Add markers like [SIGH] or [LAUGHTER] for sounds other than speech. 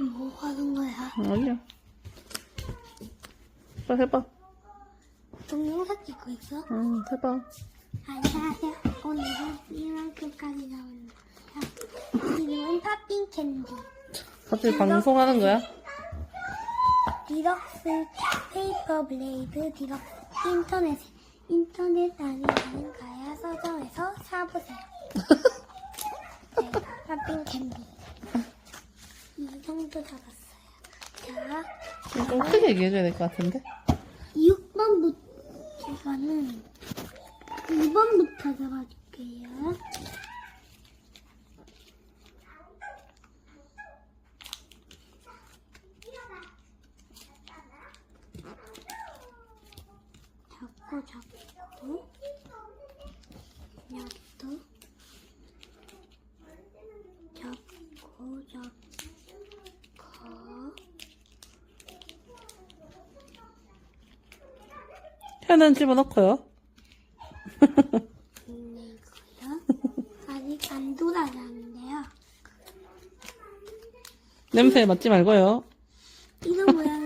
뭐 하는 거야? 아니야. 빨리 해봐. 동영상 찍고 있어? 응, 해봐. 안녕하세요. 오늘은 이만큼까지 나온다. 이름은 팝핑 캔디. 갑자기 방송하는 거야? 디럭스 페이퍼 블레이드 디럭스 인터넷 인터넷 있는 가야 서점에서 사보세요. [LAUGHS] 네, 팝핑 캔디. 이 정도 잡았어요. 자, 좀 크게 얘기해줘야 될 것 같은데? 6번부터 이거는 2번부터 잡아줄게요. 잡고 잡고 여기도 잡고 잡고 혀는 집어넣고요. 네, 이거요. 아직 안 돌아가는데요. 냄새 맡지 말고요. 이런 모양은